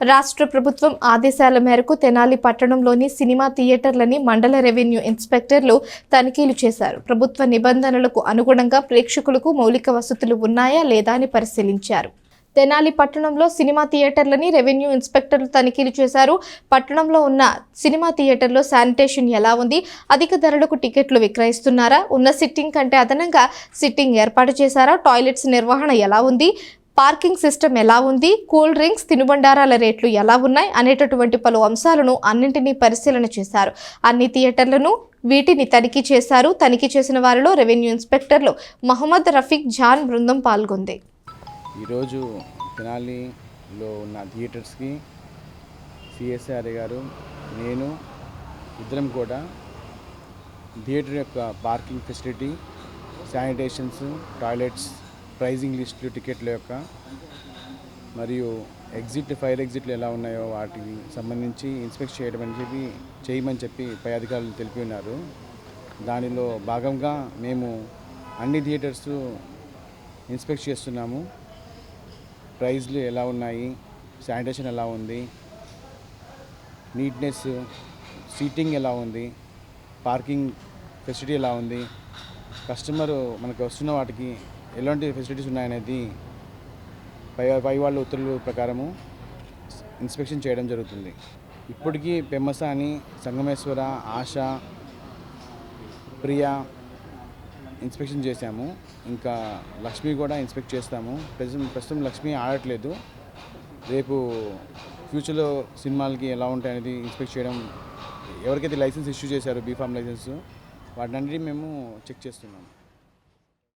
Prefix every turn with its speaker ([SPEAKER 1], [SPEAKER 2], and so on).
[SPEAKER 1] రాష్ట్ర ప్రభుత్వం ఆదేశాల మేరకు తెనాలి పట్టణంలోని సినిమా థియేటర్లని మండల రెవెన్యూ ఇన్స్పెక్టర్లు తనిఖీలు చేశారు. ప్రభుత్వ నిబంధనలకు అనుగుణంగా ప్రేక్షకులకు మౌలిక వసతులు ఉన్నాయా లేదా అని పరిశీలించారు. తెనాలి పట్టణంలో సినిమా థియేటర్లని రెవెన్యూ ఇన్స్పెక్టర్లు తనిఖీలు చేశారు. పట్టణంలో ఉన్న సినిమా థియేటర్లో శానిటేషన్ ఎలా ఉంది? అధిక ధరలకు టికెట్లు విక్రయిస్తున్నారా? ఉన్న సిట్టింగ్ కంటే అదనంగా సిట్టింగ్ ఏర్పాటు చేశారా? టాయిలెట్స్ నిర్వహణ ఎలా ఉంది? పార్కింగ్ సిస్టమ్ ఎలా ఉంది? కూల్ డ్రింక్స్ తినుబండారాల రేట్లు ఎలా ఉన్నాయి? అనేటటువంటి పలు అంశాలను అన్నింటినీ పరిశీలన చేశారు. అన్ని థియేటర్లను వీటిని తనిఖీ చేశారు. తనిఖీ చేసిన వారిలో రెవెన్యూ ఇన్స్పెక్టర్లు మహమ్మద్ రఫీక్ జాన్ బృందం పాల్గొంది.
[SPEAKER 2] ఈరోజు తెనాలిలో ఉన్న థియేటర్స్కి సిఎస్ఆర్ గారు నేను ఇద్దరం కూడా థియేటర్ యొక్క parking facility sanitations toilets pricing లిస్టులు టికెట్ల యొక్క మరియు ఎగ్జిట్ ఫైర్ ఎగ్జిట్లు ఎలా ఉన్నాయో వాటికి సంబంధించి ఇన్స్పెక్ట్ చేయడం అని చెప్పి చేయమని చెప్పి పై అధికారులు తెలిపి ఉన్నారు. దానిలో భాగంగా మేము అన్ని థియేటర్స్ ఇన్స్పెక్ట్ చేస్తున్నాము. ప్రైజ్లు ఎలా ఉన్నాయి? శానిటేషన్ ఎలా ఉంది? నీట్నెస్ సీటింగ్ ఎలా ఉంది? పార్కింగ్ ఫెసిలిటీ ఎలా ఉంది? కస్టమర్ మనకు వస్తున్న వాటికి ఎలాంటి ఫెసిలిటీస్ ఉన్నాయనేది పై పై వాళ్ళ ఉత్తర్వుల ప్రకారము ఇన్స్పెక్షన్ చేయడం జరుగుతుంది. ఇప్పటికీ పెమ్మస అని సంగమేశ్వర ఆశ ప్రియా ఇన్స్పెక్షన్ చేశాము. ఇంకా లక్ష్మి కూడా ఇన్స్పెక్ట్ చేస్తాము. ప్రస్తుతం ప్రస్తుతం లక్ష్మి ఆడట్లేదు. రేపు ఫ్యూచర్లో సినిమాలకి ఎలా ఉంటాయనేది ఇన్స్పెక్ట్ చేయడం ఎవరికైతే లైసెన్స్ ఇష్యూ చేశారో బీఫామ్ లైసెన్స్ వాటినన్నిటి మేము చెక్ చేస్తున్నాము.